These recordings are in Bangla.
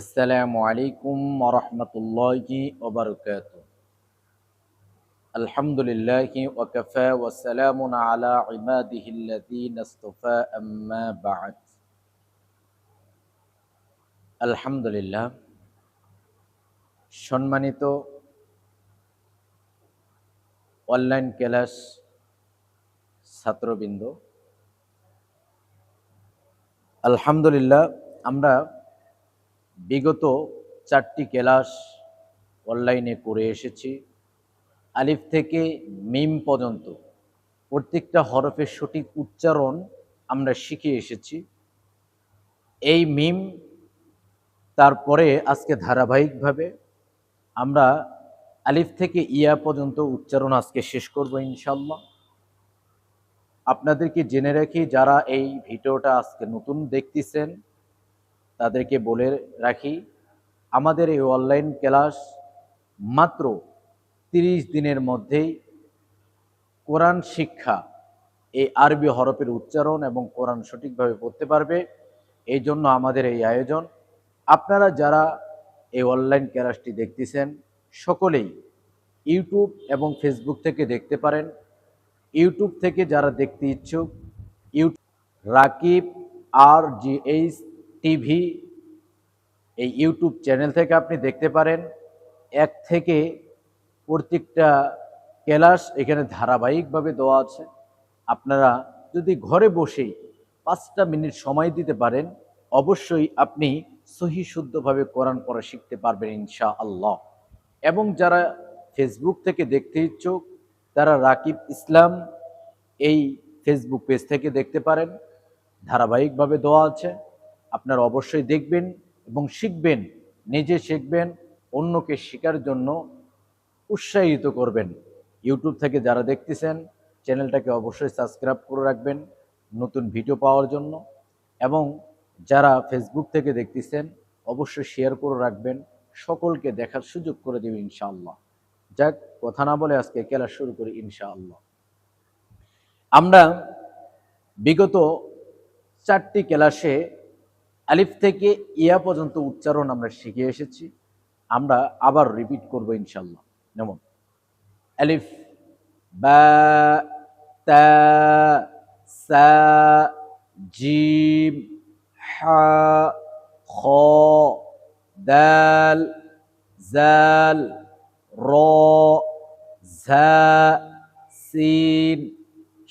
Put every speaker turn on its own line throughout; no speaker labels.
আসসালামু আলাইকুম ওরহমতুল্লাহি ওবরকাত আলহামদুলিল্লাহি ওয়াকাফা ওয়াসালামুন আলা ইবাদিহি আলহামদুলিল্লাহ, সম্মানিত অনলাইন ক্লাস ছাত্রবৃন্দ, আলহামদুলিল্লাহ, আমরা বিগত চারটি ক্লাস অনলাইনে করে এসেছি। আলিফ থেকে মিম পর্যন্ত প্রত্যেকটা হরফের সঠিক উচ্চারণ আমরা শিখে এসেছি। এই মিম তারপরে আজকে ধারাবাহিকভাবে আমরা আলিফ থেকে ইয়া পর্যন্ত উচ্চারণ আজকে শেষ করব ইনশাল্লাহ আপনাদেরকে জেনে রাখি, যারা এই ভিডিওটা আজকে নতুন দেখতেছেন তাদেরকে বলে রাখি, আমাদের এই অনলাইন ক্লাস মাত্র তিরিশ দিনের মধ্যেই কোরআন শিক্ষা এই আরবি হরফের উচ্চারণ এবং কোরআন সঠিকভাবে পড়তে পারবে। এই জন্য আমাদের এই আয়োজন। আপনারা যারা এই অনলাইন ক্লাসটি দেখতেছেন, সকলেই ইউটিউব এবং ফেসবুক থেকে দেখতে পারেন। ইউটিউব থেকে যারা দেখতে ইচ্ছুক, ইউটিউব রাকিব, আর জি এইচ টিভি, এই ইউটিউব চ্যানেল থেকে আপনি দেখতে পারেন, এক থেকে প্রত্যেকটা ক্লাস এখানে ধারাবাহিকভাবে দেওয়া আছে। আপনারা যদি ঘরে বসেই পাঁচটা মিনিট সময় দিতে পারেন, অবশ্যই আপনি সহি শুদ্ধভাবে কোরআন পড়া শিখতে পারবেন ইনশা আল্লাহ এবং যারা ফেসবুক থেকে দেখতে ইচ্ছুক, তারা রাকিব ইসলাম এই ফেসবুক পেজ থেকে দেখতে পারেন। ধারাবাহিকভাবে দেওয়া আছে। আপনারা অবশ্যই দেখবেন এবং শিখবেন, নিজে শিখবেন, অন্যকে শেখার জন্য উৎসাহিত করবেন। ইউটিউব থেকে যারা দেখতেছেন, চ্যানেলটাকে অবশ্যই সাবস্ক্রাইব করে রাখবেন নতুন ভিডিও পাওয়ার জন্য। এবং যারা ফেসবুক থেকে দেখতেছেন, অবশ্যই শেয়ার করে রাখবেন। সকলকে দেখার সুযোগ করে দেবে ইনশাআল্লাহ। যাক, কথা না বলে আজকে খেলা শুরু করি ইনশাআল্লাহ। আমরা বিগত চারটি ক্লাসে আলিফ থেকে ইয়া পর্যন্ত উচ্চারণ আমরা শিখে এসেছি। আমরা আবার রিপিট করব ইনশাল্লাহ যেমন, আলিফ, বা জিম, হা, খ, দাল, জাল, র, ঝা, সিন,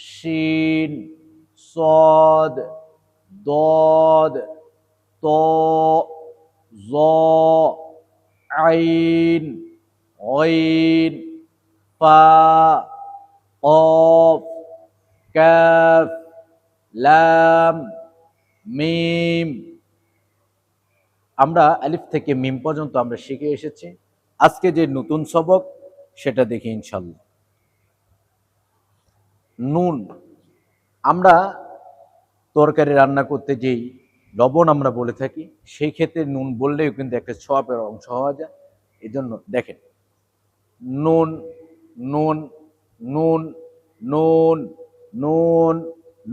শিন, সদ, দদ ত আইন অইন ফা, অফ, ক্যাফ মিম। আমরা আলিফ থেকে মিম পর্যন্ত আমরা শিখে এসেছি। আজকে যে নতুন সবক, সেটা দেখি ইনশাল্লাহ নুন। আমরা তরকারি রান্না করতে যেই লবণ আমরা বলে থাকি, সেই ক্ষেত্রে নুন বললেও কিন্তু একটা ছোয়াপের অংশ হওয়া যায়। এই জন্য দেখেন, নুন নুন নুন নুন নুন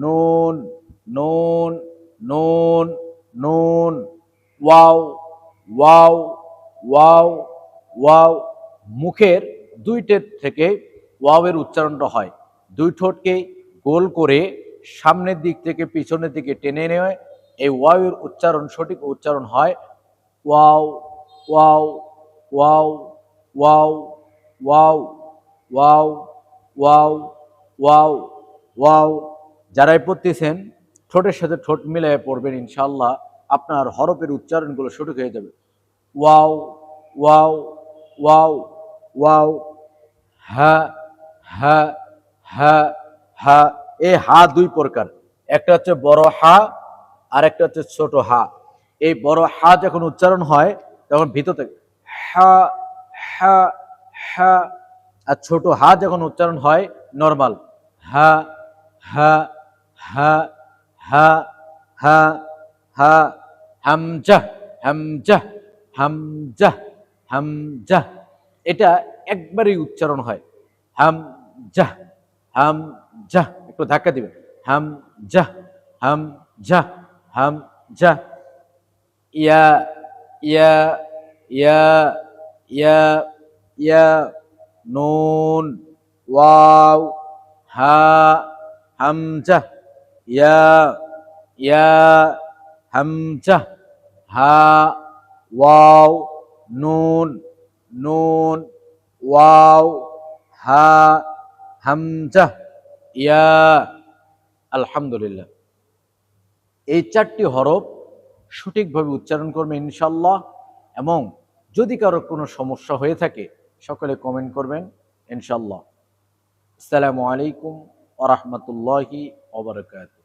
নুন নুন নুন নুন, ওয়াও ওয়াও ওয়াও ওয়াও। মুখের দুইটে থেকে ওয়াওয়ের উচ্চারণটা হয়। দুই ঠোঁটকে গোল করে সামনের দিক থেকে পিছনের দিকে টেনে নেওয়া এই ওয়াওয়ের উচ্চারণ সঠিক উচ্চারণ হয় ওয়াও ওয়াও ওয়াও ওয়াও ওয়াও ওয়াও ওয়াও ওয়াও ওয়াও যারাই পড়তেছেন ঠোঁটের সাথে ঠোঁট মিলিয়ে পড়বেন ইনশাল্লাহ আপনার হরফের উচ্চারণগুলো সঠিক হয়ে যাবে ওয়াও ওয়াও ওয়াও ওয়াও হা হা হা হা এই হা দুই প্রকার একটা হচ্ছে বড় হা আর একটা হচ্ছে ছোট হা। এই বড় হা যখন উচ্চারণ হয়, তখন ভিতর থেকে হা হা হা, আর ছোট হা যখন উচ্চারণ হয় নর্মাল হা হা হা হা হা হা, হামজা হামজা হামজা হামজা, এটা একবারই উচ্চারণ হয়। হামজা হামজা, একটু ধাক্কা দিবে হাম দিবেন। হামজা হামজা হামজা ইয়া ইয়া ইয়া ইয়া ইয়া নুন ওয়াও হা হামজা ইয়া ইয়া হামজা হা ওয়াও নুন নুন ওয়াও হা হামজা ইয়া আলহামদুলিল্লাহ এই চারটি হরফ সঠিকভাবে উচ্চারণ করবে ইনশাল্লাহ এবং যদি কারও কোনো সমস্যা হয়ে থাকে, সকলে কমেন্ট করবেন ইনশাল্লাহ আসসালামু আলাইকুম ওরহমতুল্লাহি ওবরকাত